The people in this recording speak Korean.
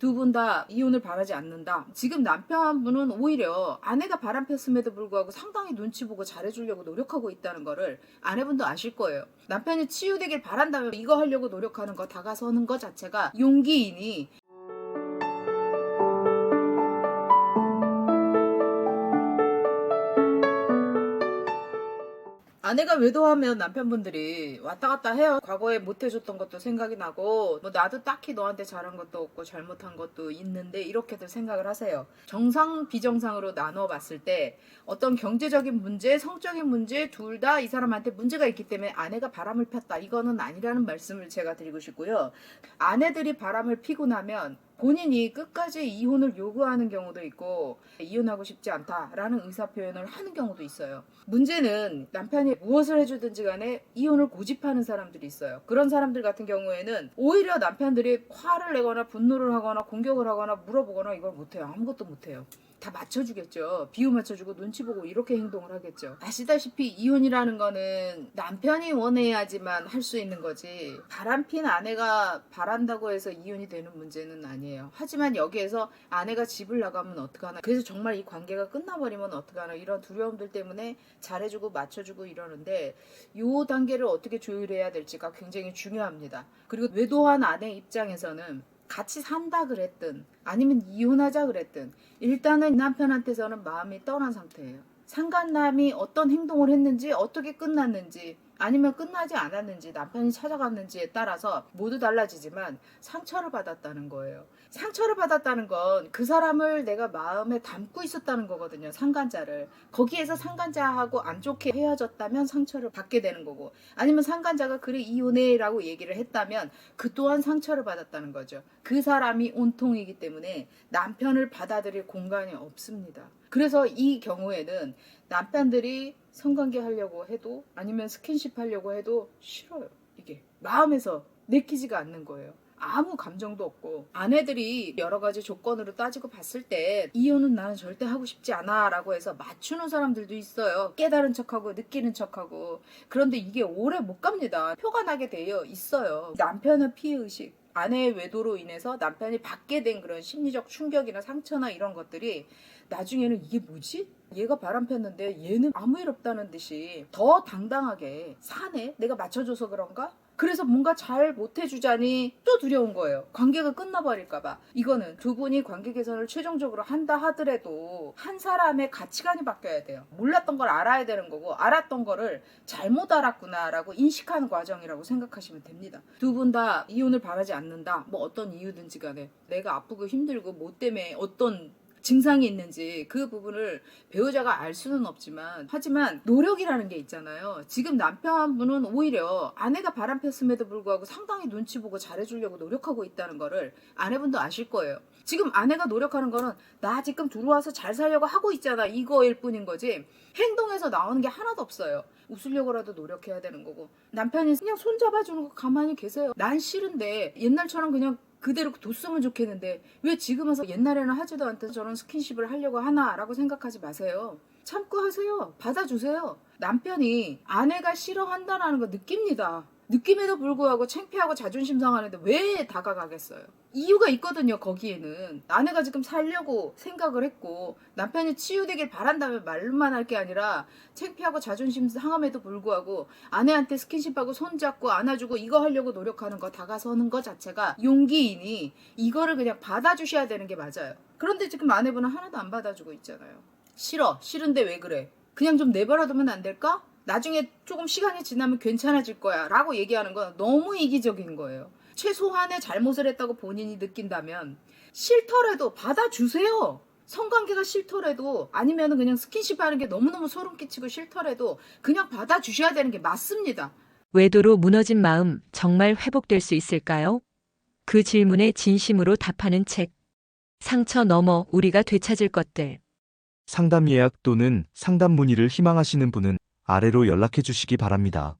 두 분 다 이혼을 바라지 않는다. 지금 남편분은 오히려 아내가 바람 폈음에도 불구하고 상당히 눈치 보고 잘해주려고 노력하고 있다는 거를 아내분도 아실 거예요. 남편이 치유되길 바란다면 이거 하려고 노력하는 거 다가서는 것 자체가 용기이니 아내가 외도하면 남편분들이 왔다 갔다 해요. 과거에 못 해줬던 것도 생각이 나고, 뭐 나도 딱히 너한테 잘한 것도 없고 잘못한 것도 있는데 이렇게들 생각을 하세요. 정상, 비정상으로 나눠 봤을 때 어떤 경제적인 문제, 성적인 문제 둘 다 이 사람한테 문제가 있기 때문에 아내가 바람을 폈다. 이거는 아니라는 말씀을 제가 드리고 싶고요. 아내들이 바람을 피고 나면 본인이 끝까지 이혼을 요구하는 경우도 있고 이혼하고 싶지 않다라는 의사 표현을 하는 경우도 있어요. 문제는 남편이 무엇을 해주든지 간에 이혼을 고집하는 사람들이 있어요. 그런 사람들 같은 경우에는 오히려 남편들이 화를 내거나 분노를 하거나 공격을 하거나 물어보거나 이걸 못해요. 아무것도 못해요. 다 맞춰주겠죠. 비유 맞춰주고 눈치 보고 이렇게 행동을 하겠죠. 아시다시피 이혼이라는 거는 남편이 원해야지만 할 수 있는 거지. 바람핀 아내가 바란다고 해서 이혼이 되는 문제는 아니에요. 하지만 여기에서 아내가 집을 나가면 어떡하나. 그래서 정말 이 관계가 끝나버리면 어떡하나. 이런 두려움들 때문에 잘해주고 맞춰주고 이러는데 요 단계를 어떻게 조율해야 될지가 굉장히 중요합니다. 그리고 외도한 아내 입장에서는 같이 산다 그랬든 아니면 이혼하자 그랬든 일단은 남편한테서는 마음이 떠난 상태예요. 상간남이 어떤 행동을 했는지 어떻게 끝났는지 아니면 끝나지 않았는지 남편이 찾아갔는지에 따라서 모두 달라지지만 상처를 받았다는 거예요. 상처를 받았다는 건 그 사람을 내가 마음에 담고 있었다는 거거든요. 상간자를. 거기에서 상간자하고 안 좋게 헤어졌다면 상처를 받게 되는 거고 아니면 상간자가 그래 이혼해라고 얘기를 했다면 그 또한 상처를 받았다는 거죠. 그 사람이 온통이기 때문에 남편을 받아들일 공간이 없습니다. 그래서 이 경우에는 남편들이 성관계 하려고 해도 아니면 스킨십 하려고 해도 싫어요. 이게 마음에서 내키지가 않는 거예요. 아무 감정도 없고 아내들이 여러 가지 조건으로 따지고 봤을 때 이혼은 나는 절대 하고 싶지 않아 라고 해서 맞추는 사람들도 있어요. 깨달은 척하고 느끼는 척하고 그런데 이게 오래 못 갑니다. 표가 나게 되어 있어요. 남편의 피해 의식 아내의 외도로 인해서 남편이 받게 된 그런 심리적 충격이나 상처나 이런 것들이 나중에는 이게 뭐지? 얘가 바람 폈는데 얘는 아무 일 없다는 듯이 더 당당하게 사네? 내가 맞춰줘서 그런가? 그래서 뭔가 잘 못해주자니 또 두려운 거예요. 관계가 끝나버릴까봐. 이거는 두 분이 관계 개선을 최종적으로 한다 하더라도 한 사람의 가치관이 바뀌어야 돼요. 몰랐던 걸 알아야 되는 거고 알았던 거를 잘못 알았구나라고 인식하는 과정이라고 생각하시면 됩니다. 두 분 다 이혼을 바라지 않는다. 뭐 어떤 이유든지 간에 내가 아프고 힘들고 뭐 때문에 어떤 증상이 있는지 그 부분을 배우자가 알 수는 없지만 하지만 노력이라는 게 있잖아요. 지금 남편분은 오히려 아내가 바람 폈음에도 불구하고 상당히 눈치 보고 잘해주려고 노력하고 있다는 거를 아내분도 아실 거예요. 지금 아내가 노력하는 거는 나 지금 들어와서 잘 살려고 하고 있잖아 이거일 뿐인 거지 행동에서 나오는 게 하나도 없어요. 웃으려고라도 노력해야 되는 거고 남편이 그냥 손 잡아주는 거 가만히 계세요. 난 싫은데 옛날처럼 그냥 그대로 뒀으면 좋겠는데 왜 지금 와서 옛날에는 하지도 않던 저런 스킨십을 하려고 하나라고 생각하지 마세요. 참고 하세요. 받아주세요. 남편이 아내가 싫어한다라는 거 느낍니다. 느낌에도 불구하고 창피하고 자존심 상하는데 왜 다가가겠어요? 이유가 있거든요, 거기에는. 아내가 지금 살려고 생각을 했고, 남편이 치유되길 바란다면 말만 할 게 아니라, 창피하고 자존심 상함에도 불구하고, 아내한테 스킨십하고 손잡고 안아주고 이거 하려고 노력하는 거, 다가서는 거 자체가 용기이니, 이거를 그냥 받아주셔야 되는 게 맞아요. 그런데 지금 아내분은 하나도 안 받아주고 있잖아요. 싫어. 싫은데 왜 그래? 그냥 좀 내버려두면 안 될까? 나중에 조금 시간이 지나면 괜찮아질 거야. 라고 얘기하는 건 너무 이기적인 거예요. 최소한의 잘못을 했다고 본인이 느낀다면 싫더라도 받아주세요. 성관계가 싫더라도 아니면 그냥 스킨십 하는 게 너무너무 소름 끼치고 싫더라도 그냥 받아주셔야 되는 게 맞습니다. 외도로 무너진 마음 정말 회복될 수 있을까요? 그 질문에 진심으로 답하는 책. 상처 넘어 우리가 되찾을 것들. 상담 예약 또는 상담 문의를 희망하시는 분은 아래로 연락해 주시기 바랍니다.